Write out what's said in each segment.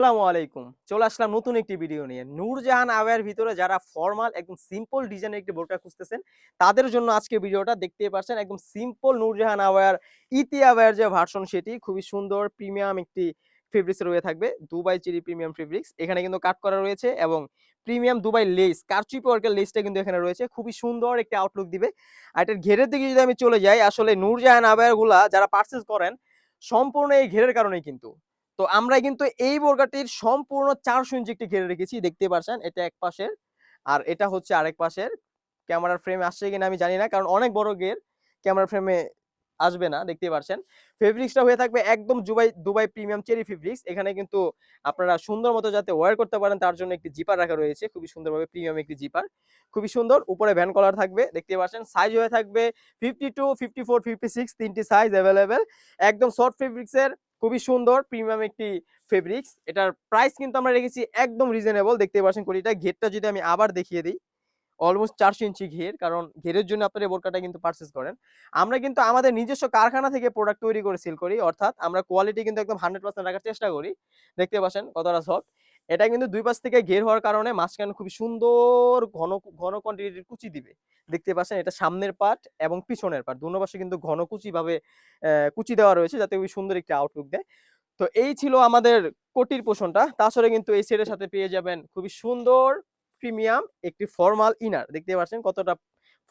আসসালামু আলাইকুম। চলে আসলাম নতুন একটি ভিডিও নিয়ে। নূরজাহান আওয়ার ভিতরে যারা ফর্মাল একদম সিম্পল ডিজাইনের একটি বোরকা খুঁজতেছেন, তাদের জন্য আজকে ভিডিওটা দেখতে পাচ্ছেন একদম সিম্পল নূরজাহান আওয়ার ইতি আওয়ার যে ভার্সন সেটি। খুবই সুন্দর প্রিমিয়াম একটি ফেব্রিক্স রয়ে থাকবে, দুবাই চেরি প্রিমিয়াম ফেব্রিক্স এখানে কিন্তু কাট করা রয়েছে এবং প্রিমিয়াম দুবাই লেস কারচুপি ওয়ার্কের লেসটা কিন্তু এখানে রয়েছে। খুবই সুন্দর একটি আউটলুক দিবে। আর এটার ঘেরের দিকে যদি আমি চলে যাই, আসলে নূরজাহান আওয়ারগুলা যারা পার্চেস করেন, সম্পূর্ণ এই ঘেরের কারণেই কিন্তু। তো আমরা কিন্তু এই বোরকাটির সম্পূর্ণ চারশো ইঞ্চি একটি ঘিরে রেখেছি, দেখতে পাচ্ছেন এটা এক পাশের। আর এটা হচ্ছে আরেক পাশের। ক্যামেরার ফ্রেমে আসছে কিনা আমি জানি না, কারণ অনেক বড় গের ক্যামেরার ফ্রেমে আসবে না, দেখতে পাচ্ছেন ফেব্রিক্সটা হয়ে থাকবে একদম Dubai Dubai premium cherry fabrics এখানে কিন্তু আপনারা সুন্দর মতো যাতে ওয়ার করতে পারেন, তার জন্য একটি জিপার রাখা রয়েছে। খুবই সুন্দরভাবে প্রিমিয়াম একটি জিপার খুবই সুন্দর। উপরে ভ্যান কলার থাকবে, দেখতে পাচ্ছেন সাইজ হয়ে থাকবে fifty two fifty four fifty six তিনটি সাইজ অ্যাভেলেবেল একদম সফট ফেব্রিক্সের খুবই সুন্দর প্রিমিয়াম একটি ফেব্রিক্স এটার প্রাইস কিন্তু আমরা রেখেছি একদম রিজনেবল দেখতে পাচ্ছেন কোটিটা ঘেরটা যদি আমি আবার দেখিয়ে দিই অলমোস্ট চারশো ইঞ্চি ঘের, কারণ ঘেরের জন্য আপনার এই বোরকাটা কিন্তু পারচেস করেন। আমরা কিন্তু আমাদের নিজস্ব কারখানা থেকে প্রোডাক্ট তৈরি করে সেল করি, অর্থাৎ আমরা কোয়ালিটি কিন্তু একদম হান্ড্রেড পার্সেন্ট রাখার চেষ্টা করি। দেখতে পাচ্ছেন কতটা সফট এটা কিন্তু দুই পাশ থেকে ঘের হওয়ার কারণে মাঝখানে খুবই সুন্দর ঘন ঘন কোয়ান্টিটির কুচি দিবে। দেখতে পাচ্ছেন এটা সামনের পার্ট এবং পিছনের পার্ট দুনো পাশে কিন্তু ঘন কুচি ভাবে কুচি দেওয়া রয়েছে যাতে খুবই সুন্দর একটি আউটলুক দেয়। তো এই ছিল আমাদের কোটির পোষণটা। তাছাড়া কিন্তু এই সেটের সাথে পেয়ে যাবেন খুবই সুন্দর প্রিমিয়াম একটি ফর্মাল ইনার দেখতে পাচ্ছেন কতটা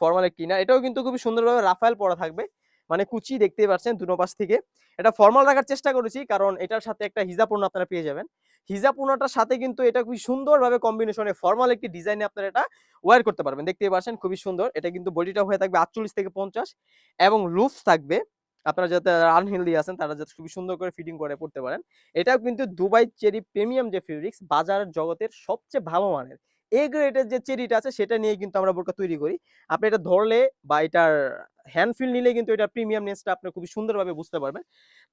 ফর্মাল একটি ইনার এটাও কিন্তু খুবই সুন্দরভাবে রাফায়েল পরা থাকবে। মানে কুচি দেখতে পাচ্ছেন দুনো পাশ থেকে। এটা ফর্মাল রাখার চেষ্টা করেছি কারণ এটার সাথে একটা হিজাপূর্ণ আপনারা পেয়ে যাবেন। হিজাপূর্ণটার সাথে কিন্তু এটা খুবই সুন্দরভাবে কম্বিনেশনে ফর্মাল একটি ডিজাইনে আপনারা এটা ওয়ার করতে পারবেন। দেখতে পাচ্ছেন, খুবই সুন্দর। এটা কিন্তু বডিটা হয়ে থাকবে আটচল্লিশ থেকে পঞ্চাশ এবং লুফ থাকবে। আপনারা যাতে আনহেলদি আছেন, তারা যাতে খুবই সুন্দর করে ফিটিং করে পড়তে পারেন। এটাও কিন্তু দুবাই চেরি প্রিমিয়াম যে ফেব্রিক্স বাজার জগতের সবচেয়ে ভালো মানের। এ গ্রেডের যে চেরিটা আছে, সেটা নিয়ে কিন্তু আমরা বোরকা তৈরি করি। আপনি এটা ধরলে বা এটার হ্যান্ড ফিল নিলে কিন্তু এটা প্রিমিয়াম প্রিমিয়ামনেসটা আপনি খুবই সুন্দরভাবে বুঝতে পারবেন।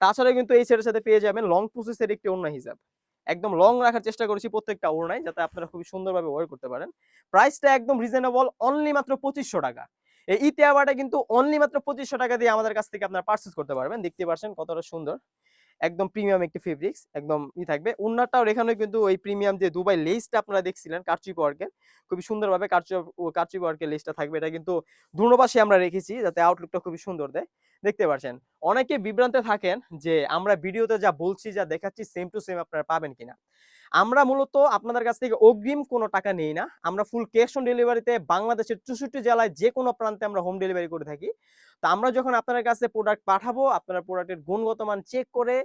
তাছাড়া কিন্তু এই সেটের সাথে পেয়ে যাবেন লং প্রসেসের একটি অন্য হিসাব একদম লং রাখার চেষ্টা করেছি প্রত্যেকটা ওড়নায় যাতে আপনারা খুবই সুন্দরভাবে ওয়ার করতে পারেন। প্রাইসটা একদম রিজনেবল অনলি মাত্র পঁচিশশো টাকা। এই ইতিহাবাটা কিন্তু অনলি মাত্র পঁচিশশো টাকা দিয়ে আমাদের কাছ থেকে আপনারা পার্সেস করতে পারবেন। দেখতে পারছেন কতটা সুন্দর। একদম প্রিমিয়াম একটি ফেব্রিক্স একদম ই থাকবে। উন্নারটাও এখানে কিন্তু ওই প্রিমিয়াম যে দুবাই লেসটা আপনারা দেখছিলেন কার্চি ওয়ার্কের খুবই সুন্দরভাবে কারচুপ কার্চি ওয়ার্কের লেসটা থাকবে। এটা কিন্তু দুর্নপাশে আমরা রেখেছি যাতে আউটলুকটা খুবই সুন্দর দেয়। দেখতে পাচ্ছেন অনেকে বিভ্রান্তে থাকেন যে আমরা ভিডিওতে যা বলছি, যা দেখাচ্ছি সেম টু সেম আপনারা পাবেন কিনা। আমরা মূলত আপনাদের কাছ থেকে অগ্রিম কোনো টাকা নেই না। আমরা ফুল ক্যাশ অন ডেলিভারিতে বাংলাদেশের চৌষট্টি জেলায় যে কোনো প্রান্তে আমরা হোম ডেলিভারি করে থাকি। তো আমরা যখন আপনাদের কাছে প্রোডাক্ট পাঠাবো, আপনার প্রোডাক্টের গুণগত মান চেক করে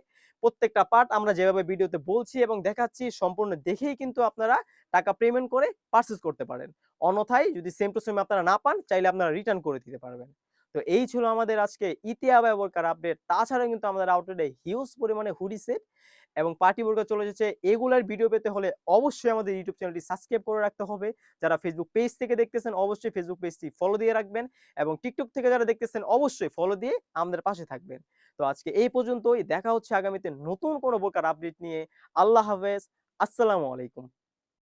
প্রত্যেকটা পার্ট আমরা যেভাবে ভিডিওতে বলছি এবং দেখাচ্ছি, সম্পূর্ণ দেখেই কিন্তু আপনারা টাকা পেমেন্ট করে পারচেস করতে পারেন। অন্যথায় যদি সেম টু সেম আপনারা না পান, চাইলে আপনারা রিটার্ন করে দিতে পারবেন। তো এই ছিল আমাদের আজকে ইতিহা ব্যবহার আপডেট তাছাড়াও কিন্তু আমাদের আউটলেটে হিউজ পরিমাণে হুডি সেট এবং পার্টি বোর্ডে চলে যাচ্ছে এগুলার ভিডিও পেতে হলে অবশ্যই আমাদের ইউটিউব চ্যানেলটি সাবস্ক্রাইব করে রাখতে হবে। যারা ফেসবুক পেজ থেকে দেখতেছেন, অবশ্যই ফেসবুক পেজটি ফলো দিয়ে রাখবেন এবং টিকটক থেকে যারা দেখতেছেন, অবশ্যই ফলো দিয়ে আমাদের পাশে থাকবেন। তো আজকে এই পর্যন্তই। দেখা হচ্ছে আগামীতে নতুন কোনো বোরকার আপডেট নিয়ে। আল্লাহ হাফেজ। আসসালামু আলাইকুম।